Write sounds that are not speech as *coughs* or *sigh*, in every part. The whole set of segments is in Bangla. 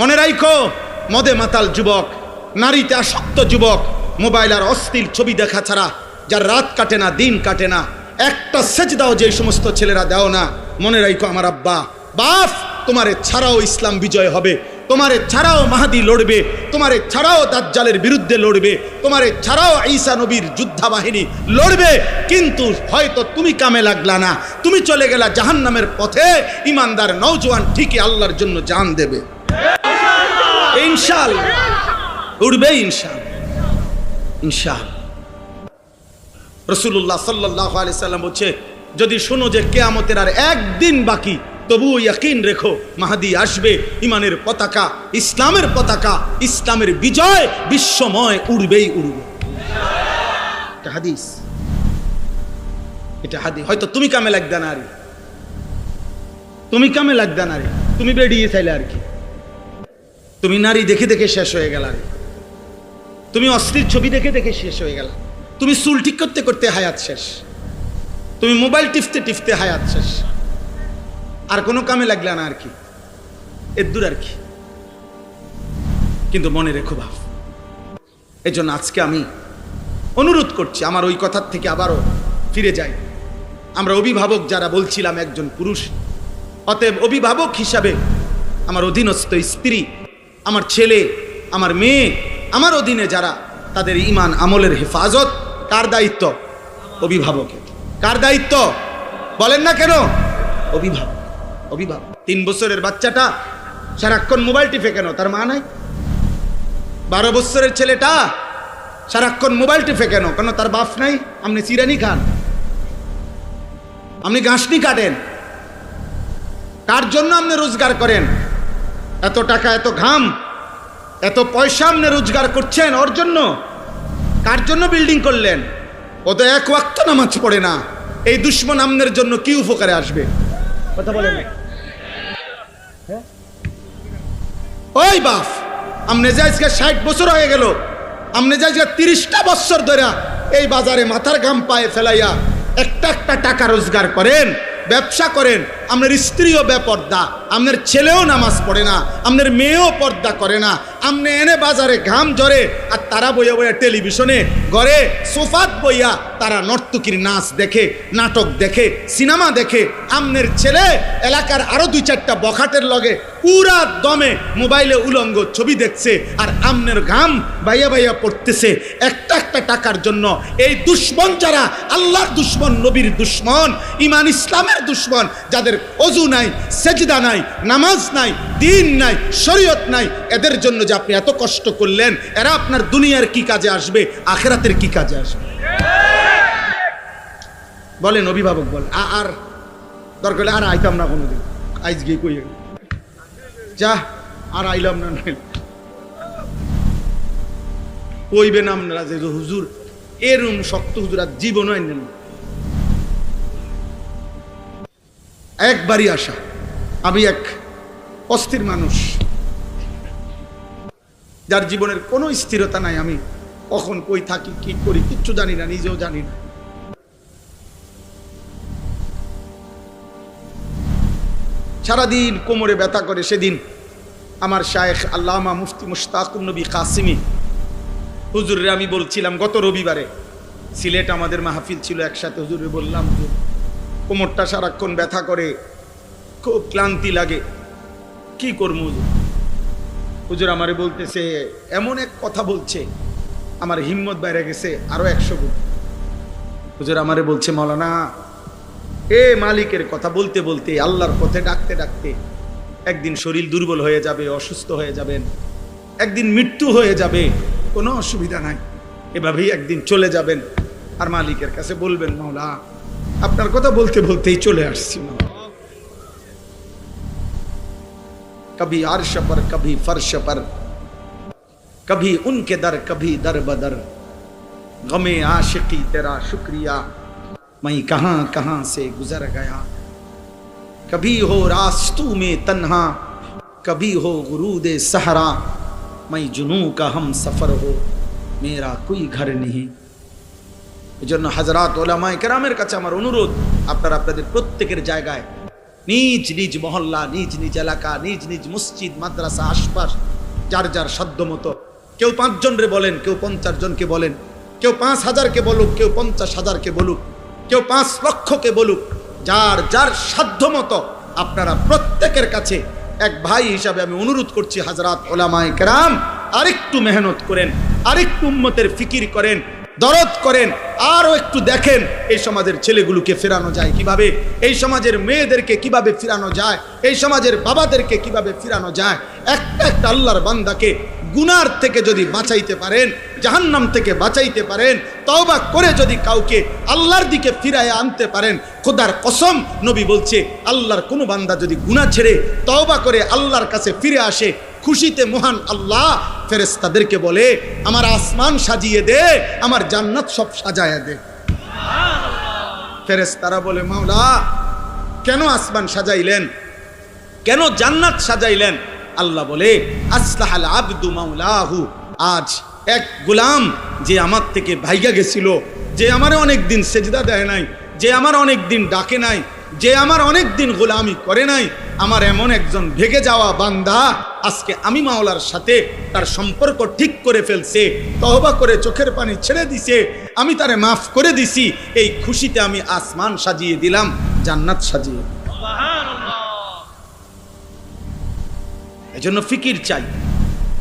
মনে রাখো মদে মাতাল যুবক, নারীতে আসক্ত যুবক, মোবাইল আর অস্থির ছবি দেখা ছাড়া যার রাত কাটে না, দিন কাটে না, একটা সেচ দাও যে সমস্ত ছেলেরা দাও না, মনে রাখো আমার আব্বা বাপ তোমারে ছাড়াও ইসলাম বিজয় হবে, তোমারে ছাড়াও মাহাদি লড়বে, তোমারে ছাড়াও দাজ্জালের বিরুদ্ধে লড়বে, তোমারে ছাড়াও ঈসা নবীর যোদ্ধা বাহিনী লড়বে, কিন্তু হয়তো তুমি কামে লাগলা না, তুমি চলে গেলা জাহান্নামের পথে, ইমানদার নৌজওয়ান ঠিকই আল্লাহর জন্য জান দেবে। ইনশাল, উড়বে ইনশাল। ইনশাল। রসুল্লাহ সাল্লাহ আলি সাল্লাম বলছে, যদি শোনো যে কেয়ামতের আর একদিন বাকি তবু ইয়াকিন রেখো, মাহাদি আসবে ইমানের পতাকা, ইসলামের পতাকা, ইসলামের বিজয় বিশ্বময় উড়বেই উড়বে। এটা হাদিস। এটা হাদি হয়তো তুমি কামে লাগবে না তুমি কামে লাগবে না তুমি বেরিয়ে চাইলে আর কি। তুমি নারী দেখে দেখে শেষ হয়ে গেল তুমি অস্থির ছবি দেখে দেখে শেষ হয়ে গেল তুমি চুল ঠিক করতে করতে হায়াত শেষ। তুমি মোবাইল টিপতে টিপতে হায়াত শেষ। আর কোনো কামে লাগলে না আর কি। এর দূর আর কি। কিন্তু মনে রেখো ভাব এই জন্য আজকে আমি অনুরোধ করছি, আমার ওই কথার থেকে আবারও ফিরে যাই। আমরা অভিভাবক যারা বলছিলাম একজন পুরুষ, অতএব অভিভাবক হিসাবে আমার অধীনস্থ স্ত্রী আমার ছেলে, আমার মেয়ে, আমার অধীনে যারা, তাদের ইমান আমলের হেফাজত, কার দায়িত্ব? অভিভাবকের। কার দায়িত্ব? বলেন না কেন? অভিভাবক অভিভাবক। তিন বছরের বাচ্চাটা সারাক্ষণ মোবাইল টিপে কেন? তার মা নাই? বারো বছরের ছেলেটা সারাক্ষণ মোবাইল টিপে কেন? কেন তার বাপ নাই? আপনি চিরানি খান। আপনি গাছনি কাটেন। কার জন্য আপনি রোজগার করেন? এত টাকা, এত ঘাম, এত পয়সা আপনি রোজগার করছেন, ওর জন্য? কার জন্য বিল্ডিং করলেন? ও তো এক ওয়াক্ত নামাজ পড়ে না। এই দুশ্মন আমনের জন্য কি উপকারে আসবে? কথা বলেন হ্যাঁ? ওই বাপ আমনে যে আজকে ষাট বছর হয়ে গেল আমনে যে আজকে তিরিশটা বছর ধরে এই বাজারে মাথার ঘাম পায়ে ফেলাইয়া একটা একটা টাকা রোজগার করেন ব্যবসা করেন, আপনার স্ত্রীও বেপর্দা, আপনার ছেলেও নামাজ পড়ে না, আপনার মেয়েও পর্দা করে না আপনি এনে বাজারে ঘাম ঝরে আর তারা বইয়া বইয়া টেলিভিশনে ঘরে সোফাত বইয়া তারা নর্তকীর নাচ দেখে, নাটক দেখে, সিনেমা দেখে। আমনের ছেলে এলাকার আরও দুই চারটা বখাটের লগে পুরা দমে মোবাইলে উলঙ্গ ছবি দেখছে আর আমনের ঘাম বাইয়া বাইয়া পড়তেছে। একটা একটা টাকার জন্য এই দুশ্মন যারা আল্লাহর দুশ্মন, নবীর দুশ্মন ইমান ইসলামের দুশ্মন, যাদের অজু নাই, সেজদা নাই, নামাজ নাই, দিন নাই, শরীয়ত নাই, এদের জন্য যে আপনি এত কষ্ট করলেন, এরা আপনার দুনিয়ার কি কাজে আসবে, আখেরাতের কি কাজে আসবে? বলেন, অভিভাবক বল আর দরকার আর আইতাম না কোনোদিন। আইজ গিয়ে কই যা, আর আইলাম না। কইবেন আপনারা যে হুজুর, এরম শক্ত হুজুর আর জীবনও আইনেন। একবারই আসা। আমি এক অস্থির মানুষ। যার জীবনের কোনো স্থিরতা নাই, আমি কখন কই থাকি, কি করি, কিচ্ছু জানি না, নিজেও জানি না। সারাদিন কোমরে ব্যথা করে, সেদিন আমার শায়েখ আল্লামা মুফতি মুশতাকুর নবী কাসিমি হুজুরে আমি বলছিলাম, গত রবিবারে সিলেট আমাদের মাহফিল ছিল, একসাথে হুজুরে বললাম যে, কোমরটা সারাক্ষণ ব্যথা করে, খুব ক্লান্তি লাগে, কি করব হুজুর? হুজুর আমারে বলতেছে, এমন এক কথা বলছে, আমার হিম্মত বাইরে গেছে, আরও একশো গুণ। হুজুর আমারে বলছে মৌলানা এ মালিকের কথা বলতে বলতে, আল্লাহর পথে ডাকতে ডাকতে, একদিন শরীর দুর্বল হয়ে যাবে, অসুস্থ হয়ে যাবেন, একদিন মৃত্যু হয়ে যাবে, কোনো অসুবিধা নাই। এভাবেই একদিন চলে যাবেন। আর মালিকের কাছে বলবেন, মাওলা, আপনার কথা বলতে বলতেই চলে আসছি, মাওলা। कभी अर्श पर कभी फर्श पर कभी उनके दर कभी दर बदर गमे आशिकी तेरा शुक्रिया मैं कहाँ कहाँ से गुजर गया कभी हो रास्तू में तन्हा कभी हो गुरूद सहरा मैं जुनू का हम सफ़र हो मेरा कोई घर नहीं এই জন্য হাজরাত ওলামায় কেরামের কাছে আমার অনুরোধ আপনারা আপনাদের প্রত্যেকের জায়গায় নিজ নিজ মহল্লা, নিজ নিজ এলাকা, নিজ নিজ মসজিদ, মাদ্রাসা, আশপাশ, যার যার সাধ্য মতো। কেউ পাঁচজন রে বলেন, কেউ পঞ্চাশ জনকে বলেন, কেউ পাঁচ হাজারকে বলুক, কেউ পঞ্চাশ হাজারকে বলুক, কেউ পাঁচ লক্ষকে বলুক, যার যার সাধ্য মতো আপনারা প্রত্যেকের কাছে এক ভাই হিসাবে আমি অনুরোধ করছি, হাজরাত ওলামায় কেরাম, আরেকটু মেহনত করেন, আরেকটু উম্মতের ফিকির করেন দরদ করেন, আরও একটু দেখেন এই সমাজের ছেলেগুলোকে ফেরানো যায় কীভাবে, এই সমাজের মেয়েদেরকে কীভাবে ফিরানো যায়, এই সমাজের বাবাদেরকে কীভাবে ফিরানো যায়। একটা একটা আল্লাহর বান্দাকে গুনার থেকে যদি বাঁচাইতে পারেন, জাহান্নাম থেকে বাঁচাইতে পারেন, তওবা করে যদি কাউকে আল্লাহর দিকে ফিরায় আনতে পারেন, খোদার কসম নবী বলছে, আল্লাহর কোনো বান্দা যদি গুনাহ ছেড়ে তওবা করে আল্লাহর কাছে ফিরে আসে খুশিতে মহান আল্লাহ ফেরেস্তাদেরকে বলে আমার আসমান সাজিয়ে দে আমার জান্নাত সব সাজায় দে। ফেরেস্তারা বলে মাওলা কেন আসমান সাজাইলেন? কেন জান্নাত সাজাইলেন? আল্লাহ বলে আসলাহাল আব্দু মাওলাহু আজ এক গোলাম যে আমার থেকে ভাইগা গেছিল যে আমার অনেক দিন সেজদা দেয় নাই যে আমার অনেক দিন ডাকে নাই যে আমার অনেক দিন গোলামি করে নাই আমার এমন একজন ভেগে যাওয়া বান্দা আজকে আমি মাওলার সাথে তার সম্পর্ক ঠিক করে ফেলছে তহবা করে চোখের পানি ছেড়ে দিছে আমি তারে মাফ করে দিছি এই খুশিতে আমি আসমান সাজিয়ে দিলাম জান্নাত সাজিয়ে এজন্য ফিকির চাই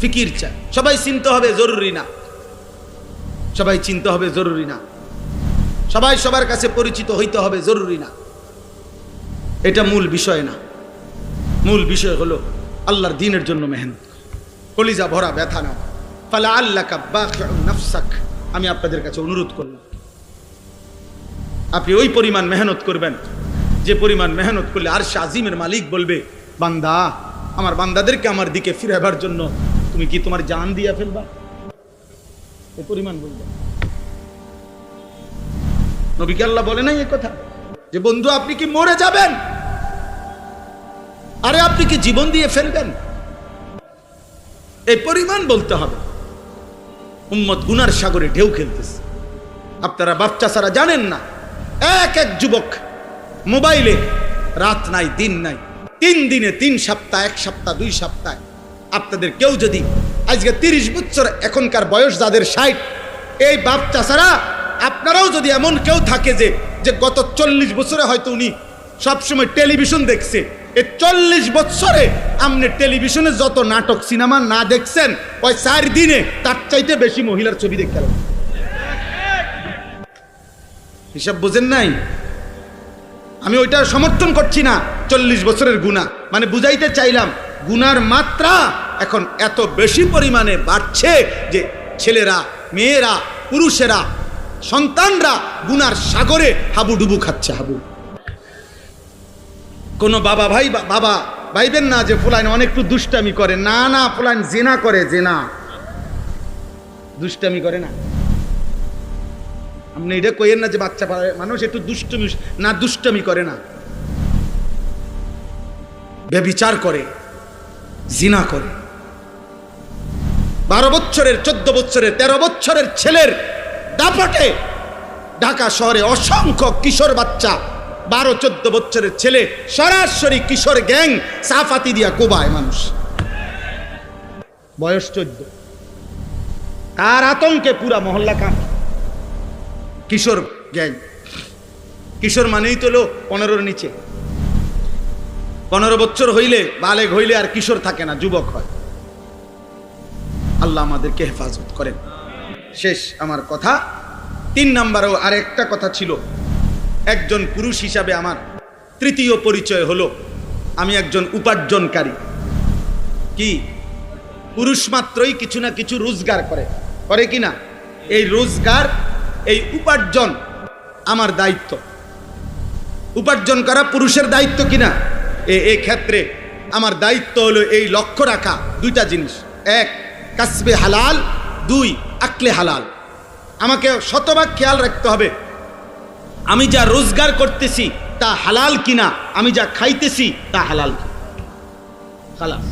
ফিকির চাই। সবাই চিনতে হবে জরুরি না। সবাই চিনতে হবে জরুরি না। সবাই সবার কাছে পরিচিত হইতে হবে জরুরি না। এটা মূল বিষয় না। মূল বিষয় হলো আল্লাহর দিনের জন্য মেহনত। কলিজা ভরা ব্যথা নাও। ফালা আল্লাহ নাফসাক। আমি আপনাদের কাছে অনুরোধ করলাম। আপনি ওই পরিমাণ মেহনত করবেন। যে পরিমাণ মেহনত করলে আর আজিমের মালিক বলবে, বান্দা, আমার বান্দাদেরকে আমার দিকে ফিরাবার জন্য তুমি কি তোমার জান দিয়া ফেলবা? এ পরিমাণ বলবে। নবীকে আল্লাহ বলে নাই এ কথা। যে বন্ধু, আপনি কি মরে যাবেন? আরে আপনি কি জীবন দিয়ে ফেলবেন? এই পরিমাণ বলতে হবে। উম্মত গুনার সাগরে ঢেউ খেলতেছে। আপনারা বাচ্চা ছাড়া জানেন না। এক এক যুবক মোবাইলে রাত নাই, দিন নাই, তিন দিনে তিন সপ্তাহ, এক সপ্তাহ, দুই সপ্তাহ। আপনাদের কেউ যদি আজকে তিরিশ বছর এখনকার বয়স, যাদের ষাট, এই বাচ্চা ছাড়া আপনারাও যদি এমন কেউ থাকে যে যে গত চল্লিশ বছরে হয়তো উনি সবসময় টেলিভিশন দেখছে এই চল্লিশ বছরে আপনি টেলিভিশনে যত নাটক, সিনেমা না দেখছেন, ওই চার দিনে তার চাইতে বেশি মহিলার ছবি দেখতে হিসাব বোঝেন নাই? আমি ওইটা সমর্থন করছি না, চল্লিশ বছরের গুণা। মানে বুঝাইতে চাইলাম গুনার মাত্রা এখন এত বেশি পরিমাণে বাড়ছে যে ছেলেরা, মেয়েরা, পুরুষেরা, সন্তানরা গুনার সাগরে হাবুডুবু খাচ্ছে হাবু। কোনো বাবা ভাই বাবা ভাইবেন না যে ফুলাইন অনেক একটু দুষ্টামি করে। না না, ফুলাইন জেনা করে, জেনা। দুষ্টামি করে না। আপনি এটা কইেন না যে বাচ্চা মানুষ একটু দুষ্টমি না, দুষ্টমি করে না। ব্যবিচার করে, জিনা করে। বারো বছরের, চোদ্দ বছরের, তেরো বছরের ছেলের দাপটে ঢাকা শহরে অসংখ্য কিশোর বাচ্চা বারো চোদ্দ বছরের ছেলে, সরাসরি কিশোর গ্যাং সাফাতি দিয়া কোবায় মানুষ। বয়স চোদ্দ। তার আতঙ্কে পুরা মহল্লা কাঁপ। কিশোর গ্যাং। কিশোর মানেই তো লোক পনেরোর নিচে। পনেরো বছর হইলে বালেগ হইলে আর কিশোর থাকে না, যুবক হয়। আল্লাহ আমাদেরকে হেফাজত করেন। শেষ আমার কথা। তিন নাম্বারও আরেকটা কথা ছিল। একজন পুরুষ হিসাবে আমার তৃতীয় পরিচয় হলো আমি একজন উপার্জনকারী। কি? পুরুষ মাত্রই কিছু না কিছু রোজগার করে। করে কি না? এই রোজগার, এই উপার্জন আমার দায়িত্ব। উপার্জন করা পুরুষের দায়িত্ব কিনা এই ক্ষেত্রে আমার দায়িত্ব হলো এই লক্ষ্য রাখা দুইটা জিনিস। এক, কাসবে হালাল, দুই, আকলে হালাল। আমাকে শতভাগ খেয়াল রাখতে হবে আমি যা রোজগার করতেছি, তা হালাল কিনা? আমি যা খাইতেছি, তা হালাল। খালাস।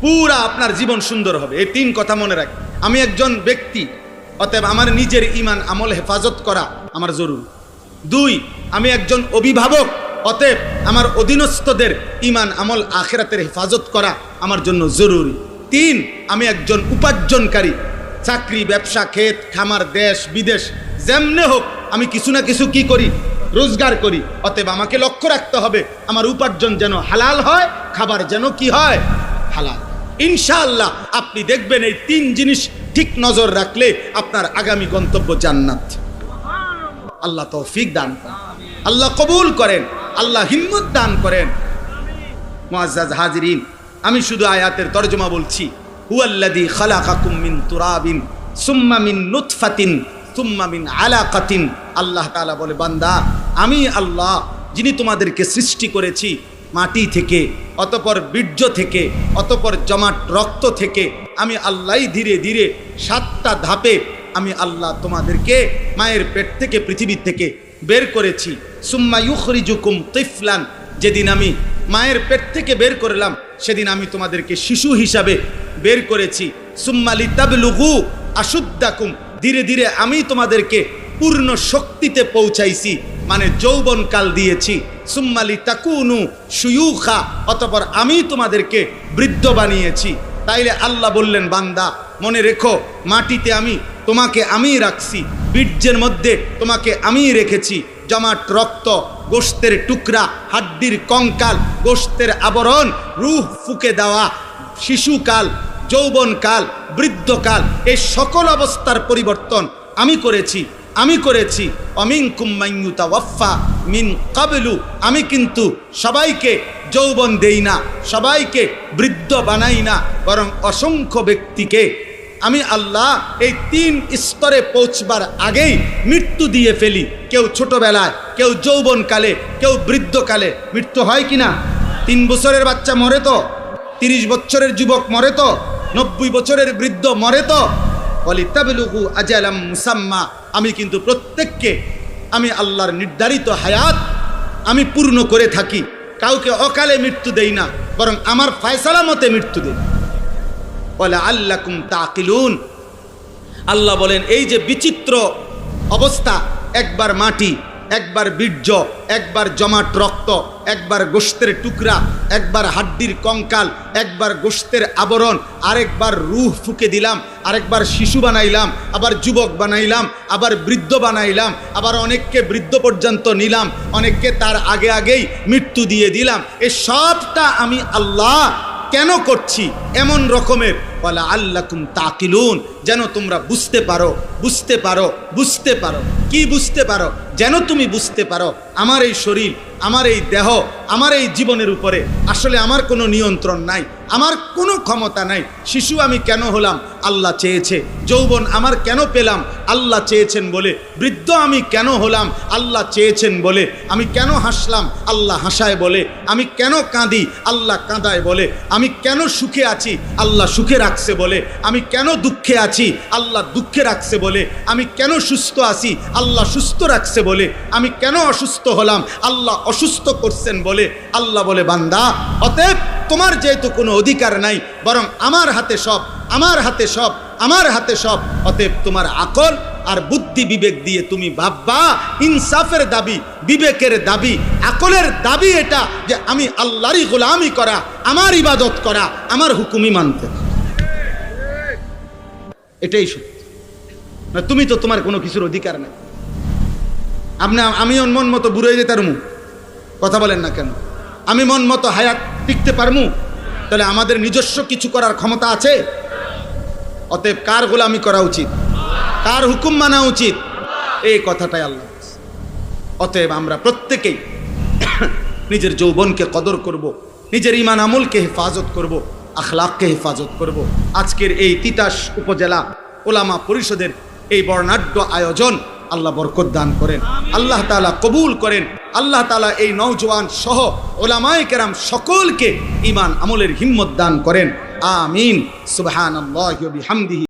পুরা আপনার জীবন সুন্দর হবে, এই তিন কথা মনে রাখ। আমি একজন ব্যক্তি, অতএব আমার নিজের ইমান আমল হেফাজত করা আমার জরুরি। দুই, আমি একজন অভিভাবক, অতএব আমার অধীনস্থদের ইমান আমল আখেরাতের হেফাজত করা আমার জন্য জরুরি। তিন, আমি একজন উপার্জনকারী, চাকরি, ব্যবসা, ক্ষেত, খামার, দেশ, বিদেশ, যেমনে হোক আমি কিছু না কিছু কি করি? রোজগার করি। অতএব আমাকে লক্ষ্য রাখতে হবে, আমার উপার্জন যেন হালাল হয়, খাবার যেন কি হয়? হালাল। ইনশাআল্লাহ আপনি দেখবেন এই তিন জিনিস ঠিক নজর রাখলে আপনার আগামী গন্তব্য জান্নাত। আল্লাহ তৌফিক দান করেন। আল্লাহ কবুল করেন। আল্লাহ হিম্মত দান করেন। মুআজ্জাজ হাজিরিন, আমি শুধু আয়াতের তর্জমা বলছি। হুয়াল্লাযী খালাকাকুম মিন তুরাবিন, সুম্মা মিন নুতফাতিন। সুম্মা মিন আলাকাতিন। আল্লাহ তাআলা বলে, বান্দা, আমি আল্লাহ, যিনি তোমাদেরকে সৃষ্টি করেছি মাটি থেকে, অতপর বীর্য থেকে, অতপর জমাট রক্ত থেকে, আমি আল্লাহই ধীরে ধীরে সাতটা ধাপে আমি আল্লাহ তোমাদেরকে মায়ের পেট থেকে পৃথিবীর থেকে বের করেছি। সুম্মা ইউখরিজুকুম তিফলান, যেদিন আমি মায়ের পেট থেকে বের করলাম, সেদিন আমি তোমাদেরকে শিশু হিসাবে বের করেছি। সুম্মালি তাবলুগু আশুদ্দাকুম ধীরে ধীরে আমি তোমাদেরকে পূর্ণ শক্তিতে পৌঁছাইছি। মানে যৌবন কাল দিয়েছি। সুম্মালি তাকুনু সুয়ুখা অতপর আমি তোমাদেরকে বৃদ্ধ বানিয়েছি। তাইলে আল্লাহ বললেন, বান্দা, মনে রেখো, মাটিতে আমি তোমাকে আমিই রাখছি, বীর্যের মধ্যে তোমাকে আমিই রেখেছি। জমাট রক্ত গোস্তের টুকরা, হাড্ডির কঙ্কাল গোস্তের আবরণ, রুহ ফুকে দেওয়া, শিশুকাল, যৌবনকাল বৃদ্ধকাল এই সকল অবস্থার পরিবর্তন আমি করেছি আমি করেছি। অমিন কুম্মাইয়ুতা ওয়াফা মিন কাবলু, আমি কিন্তু সবাইকে যৌবন দেই না, সবাইকে বৃদ্ধ বানাই না, বরং অসংখ্য ব্যক্তিকে আমি আল্লাহ এই তিন স্তরে পৌঁছবার আগেই মৃত্যু দিয়ে ফেলি। কেউ ছোটবেলায়, কেউ যৌবনকালে, কেউ বৃদ্ধকালে। মৃত্যু হয় কি না তিন বছরের বাচ্চা মরে তো? তিরিশ বছরের যুবক মরে তো? নব্বই বছরের বৃদ্ধ মরে তো। অলিতাবলুহু আজালাম মুসাম্মা। আমি কিন্তু প্রত্যেককে, আমি আল্লাহর নির্ধারিত হায়াত আমি পূর্ণ করে থাকি। কাউকে অকালে মৃত্যু দেই না, বরং আমার ফায়সালা মতে মৃত্যু দেই। বলে আল্লাকুম তাকিলুন। আল্লাহ বলেন, এই যে বিচিত্র অবস্থা, একবার মাটি একবার বীর্য, একবার জমাট রক্ত, একবার গোস্তের টুকরা, একবার হাড্ডির কঙ্কাল, একবার গোস্তের আবরণ, আরেকবার রুহ ফুকে দিলাম, আরেকবার শিশু বানাইলাম, আবার যুবক বানাইলাম, আবার বৃদ্ধ বানাইলাম, আবার অনেককে বৃদ্ধ পর্যন্ত নিলাম, অনেককে তার আগে আগেই মৃত্যু দিয়ে দিলাম। এ সবটা আমি আল্লাহ কেন করছি? এমন রকমের। বলা আল্লাকুম তাকিলুন, যেন তোমরা বুঝতে পারো বুঝতে পারো বুঝতে পারো। কি বুঝতে পারো? যেন তুমি বুঝতে পারো, আমার এই শরীর, আমার এই দেহ, আমার এই জীবনের উপরে। আসলে আমার কোনো নিয়ন্ত্রণ নাই, আমার কোনো ক্ষমতা নাই। শিশু আমি কেন হলাম? আল্লাহ চেয়েছে। যৌবন আমার কেন পেলাম? আল্লাহ চেয়েছেন বলে। বৃদ্ধ আমি কেন হলাম? আল্লাহ চেয়েছেন বলে। আমি কেন হাসলাম? আল্লাহ হাসায় বলে। আমি কেন কাঁদি? আল্লাহ কাঁদায় বলে। আমি কেন সুখে আছি? আল্লাহ সুখে রাখছে বলে। আমি কেন দুঃখে আছি? আল্লাহ দুঃখে রাখছে বলে। আমি কেন সুস্থ আছি? আল্লাহ সুস্থ রাখছে বলে। আমি কেন অসুস্থ হলাম? আল্লাহ অসুস্থ করছেন বলে। আল্লাহ বলে, বান্দা, অতএব তোমার যেহেতু কোনো অধিকার নাই, বরং আমার হাতে সব আমার হাতে সব, আমার হাতে সব। অতএব তোমার আকল আর বুদ্ধি বিবেক দিয়ে তুমি ভাববা, ইনসাফের দাবি, বিবেকের দাবি, আকলের দাবি এটা যে আমি আল্লাহরই গোলামি করা, আমার ইবাদত করা, আমার হুকুমি মানতে। এটাই সত্যি। না, তুমি তো তোমার কোনো কিছুর অধিকার নেই। আপনি, আমি মন মতো বুড়ে যেতে পারমু? কথা বলেন না কেন? আমি মন মতো হায়াত টিকতে পারমু? তাহলে আমাদের নিজস্ব কিছু করার ক্ষমতা আছে? অতএব কার গোলামি করা উচিত কার হুকুম মানা উচিত এই কথাটাই আল্লাহ অতএব আমরা প্রত্যেকেই *coughs* নিজের যৌবনকে কদর করব। নিজের ইমান আমলকে হেফাজত করব। আখলাককে হেফাজত করব। আজকের এই তিতাস উপজেলা ওলামা পরিষদের এই বর্ণাঢ্য আয়োজন আল্লাহ বরকত দান করেন, আল্লাহ তালা কবুল করেন, আল্লাহ তালা এই নৌজওয়ান সহ ওলামায় কেরাম সকলকে ইমান আমলের হিম্মত দান করেন আমিন সুবহান আল্লাহ বিহামদিহি